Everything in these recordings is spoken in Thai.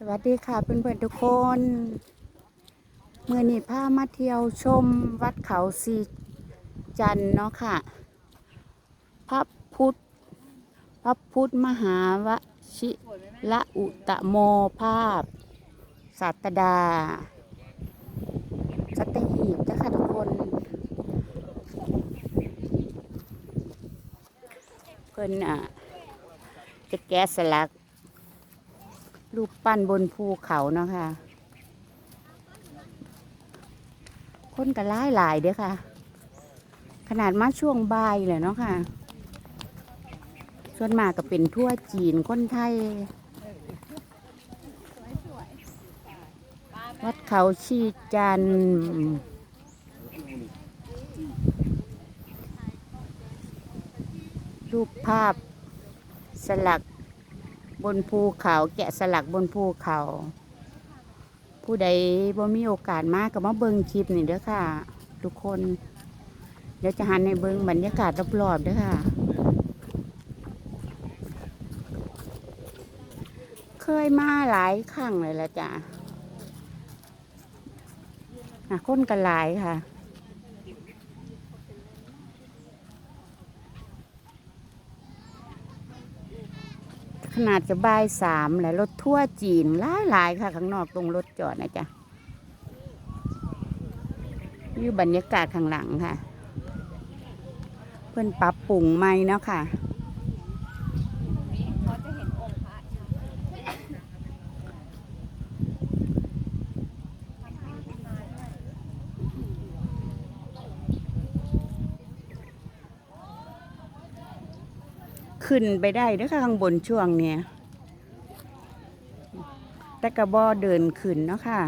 สวัสดีค่ะเพื่อนๆทุกคนเมื่อนี้พามาเที่ยวชมวัดเขาสีจันเนาะค่ะ พระพุทธพระพุทธมหาวชิละอุตโมภาพสัตดา สัตหีบจ้ะค่ะทุกคน เพิ่นอะจะแกะสลัก รูปปั้นบนภูเขาเนาะค่ะ คนก็หลายหลายเด้อค่ะ ขนาดมาช่วงบ่ายเลยเนาะค่ะ ส่วนมากก็เป็นทั่วจีนคนไทย วัดเขาชีจันรูปภาพสลัก บนภูเขาแกะสลักบนภูเขา ผู้ใดบ่มีโอกาสมากก็มาเบิ่งคลิปนี่เด้อค่ะ ทุกคน เดี๋ยวจะหันในเบิ่งบรรยากาศรอบๆเด้อค่ะ เคยมาหลายครั้งเลยละจ้ะอะคนกันหลายค่ะ นาดจะบ่ายสามแหละรถทั่วจีนหลายหลายๆค่ะ ข้างนอกตรงรถจอดนะจ๊ะยู่บรรยากาศข้างหลังค่ะ เพื่อนปรับปรุงใหม่เนาะค่ะ ขึ้นไปได้เด้วยค่ะข้างบนช่วงเนี้ยแต่กระบอเดินขึ้นเนาะค่ะ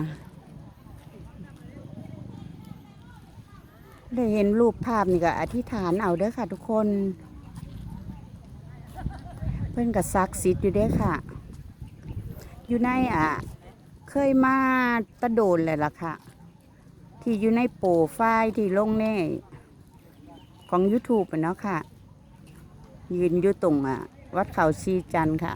ได้เห็นรูปภาพนี่ก็อธิษฐานเอาเด้อค่ะทุกคน เพื่อนกับซักซิดอยู่เด้อค่ะ อยู่ในอะ เคยมาตะโดนเลยล่ะค่ะ ที่อยู่ในโปรไฟล์ที่ลงในของ YouTube เนาะค่ะ ยืนอยู่ตรงอะ วัดเขาชีจันค่ะ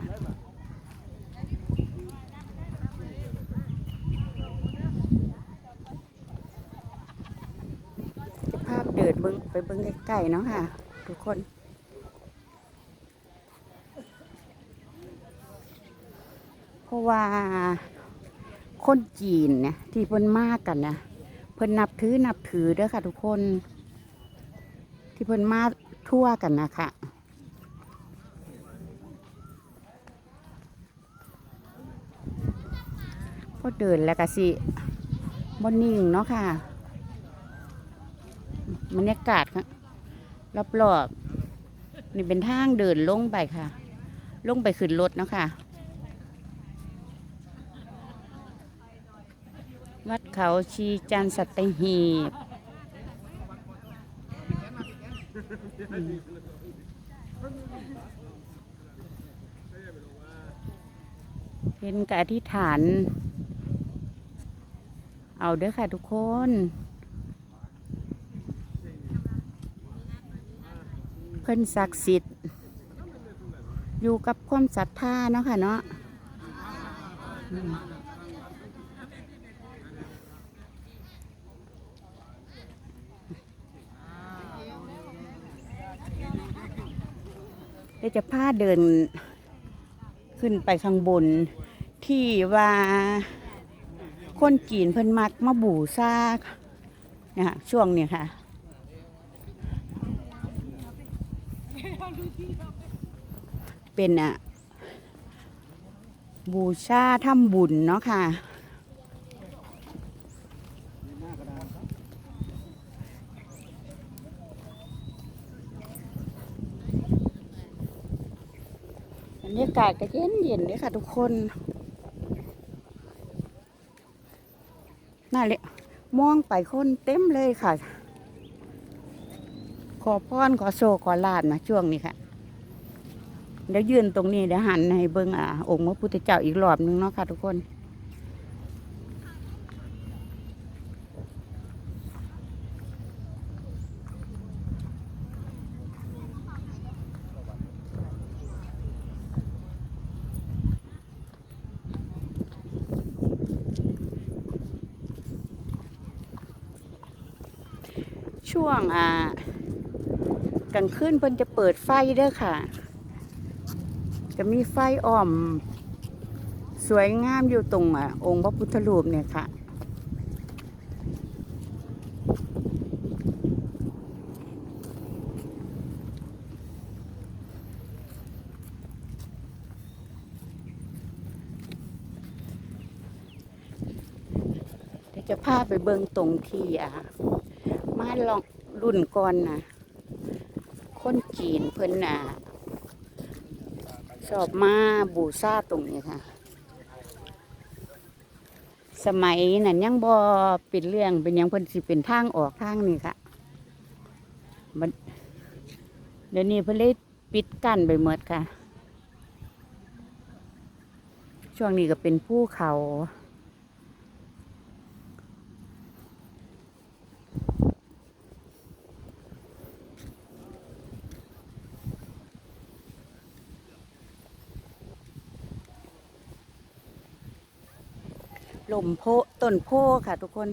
ภาพเดินเบิ้งไปเบิ้งใกล้ๆเนาะค่ะ ทุกคนเพราะว่าคนจีนเนี่ยที่เพิ่นมากกันนะเพิ่นนับถือนับถือเด้อค่ะ ทุกคน ที่เพิ่นมาทั่วกันนะคะ พอเดินแล้วก็สิบนนิ่งเนาะค่ะบรรยากาศค่ะรอบๆนี่เป็นทางเดินลงไปค่ะ ลงไปขึ้นรถเนาะค่ะ วัดเขาชีจันสัตหีบเป็นการอธิษฐาน เอาเด้อค่ะทุกคนเพิ่นศักดิ์สิทธิ์อยู่กับความศรัทธาเนาะค่ะเนาะเดี๋ยวจะพาเดินขึ้นไปข้างบนที่ว่า คนจีนเพิ่นมักมาบูซาเนี่ยค่ะช่วงเนี้ยค่ะ เป็นอะบูชาทำบุญเนาะค่ะบรรยากาศก็เย็นเย็นเลยค่ะทุกคน น่าเลยมองไปคนเต็มเลยค่ะ ขอพรขอโชคขอลาดมาช่วงนี้ค่ะเดี๋ยวยืนตรงนี้เดี๋ยวหันให้เบิ้งอ่าองค์พระพุทธเจ้าอีกรอบหนึงเนาะค่ะทุกคน ช่วงอ่ากลางคืนเพิ่นจะเปิดไฟเด้อค่ะ จะมีไฟอ้อม สวยงามอยู่ตรงอะองค์พระพุทธรูปเนี่ยค่ะเดี๋ยวจะพาไปเบิงตรงที่อะ มาลองรุ่นก่อนนะคนจีนเพิ่นน่ะชอบมาบูชาตรงนี้ค่ะ สมัยนั้นยังบ่เป็นเรื่องเป็นยังเพิ่นสิเป็นทางออกทางนี้ค่ะมันเดี๋ยวนี้เพิ่นเลยปิดกั้นไปหมดค่ะ ช่วงนี้ก็เป็นภูเขา ลมโพต้นโพค่ะทุกคน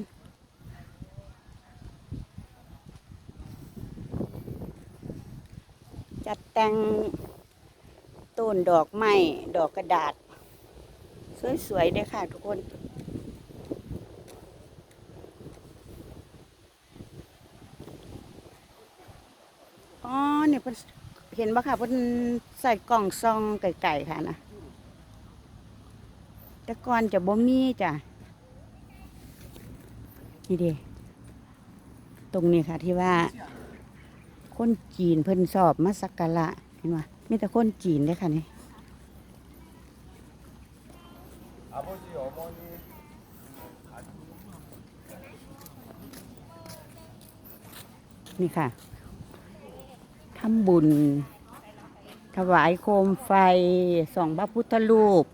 จัดแต่งต้นดอกไม้ดอกกระดาษ สวยๆเด้ค่ะทุกคนอ๋อเนี่ยเพิ่นเห็นปะค่ะเพิ่นใส่กล่องซองไก่ๆค่ะนะ ต่ก่อนจะบ่มีจ้ะนี่ดีตรงนี้ค่ะที่ว่า คนจีนเพิ่นสอบมาสักการะเห็นว่ามีแต่คนจีนเลยค่ะนี่นี่ค่ะทำบุญ ถวายโคมไฟส่องพระพุทธรูป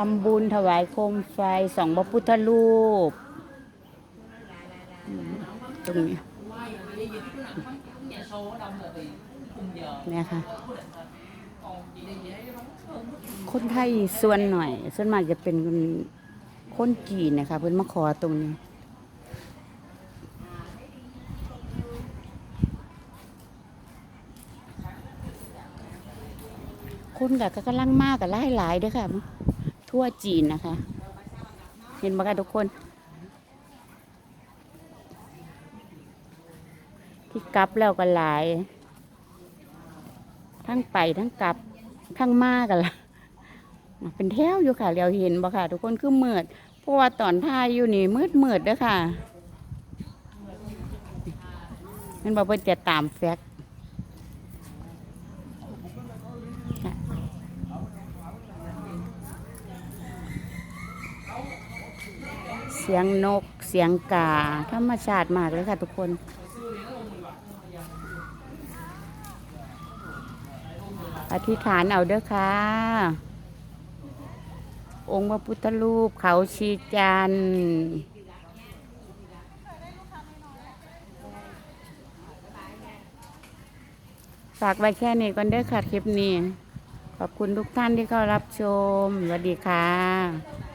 ทำบุญถวายโคมไฟสองพระพุทธรูป ตรงนี้เนี่ยค่ะคนไทยส่วนหน่อย ส่วนมากจะเป็นคนคนจีนนะคะเพิ่นมาขอตรงนี้คนกับก็กำลังมากกับหลายๆด้วยค่ะ ทั่วจีนนะคะ เห็นไหมคะทุกคน ที่กลับแล้วก็หลาย ทั้งไปทั้งกลับทั้งมากันละเป็นแถวอยู่ค่ะเราเห็นบ่ค่ะ ทุกคนคือมืดเพราะว่าตอนท่ายอยู่นี่มืดมืดๆเด้อค่ะมันบอกเพิ่นจะตามแฟกต์ค่ะเสียงนกเสียงกาธรรมชาติมากเลยค่ะทุกคน อธิษฐานเอาเด้อค่ะ องค์พระพุทธรูปเขาชีจันฝากไว้แค่นี้ก่อนเด้อค่ะคลิปนี้ ขอบคุณทุกท่านที่เข้ารับชม สวัสดีค่ะ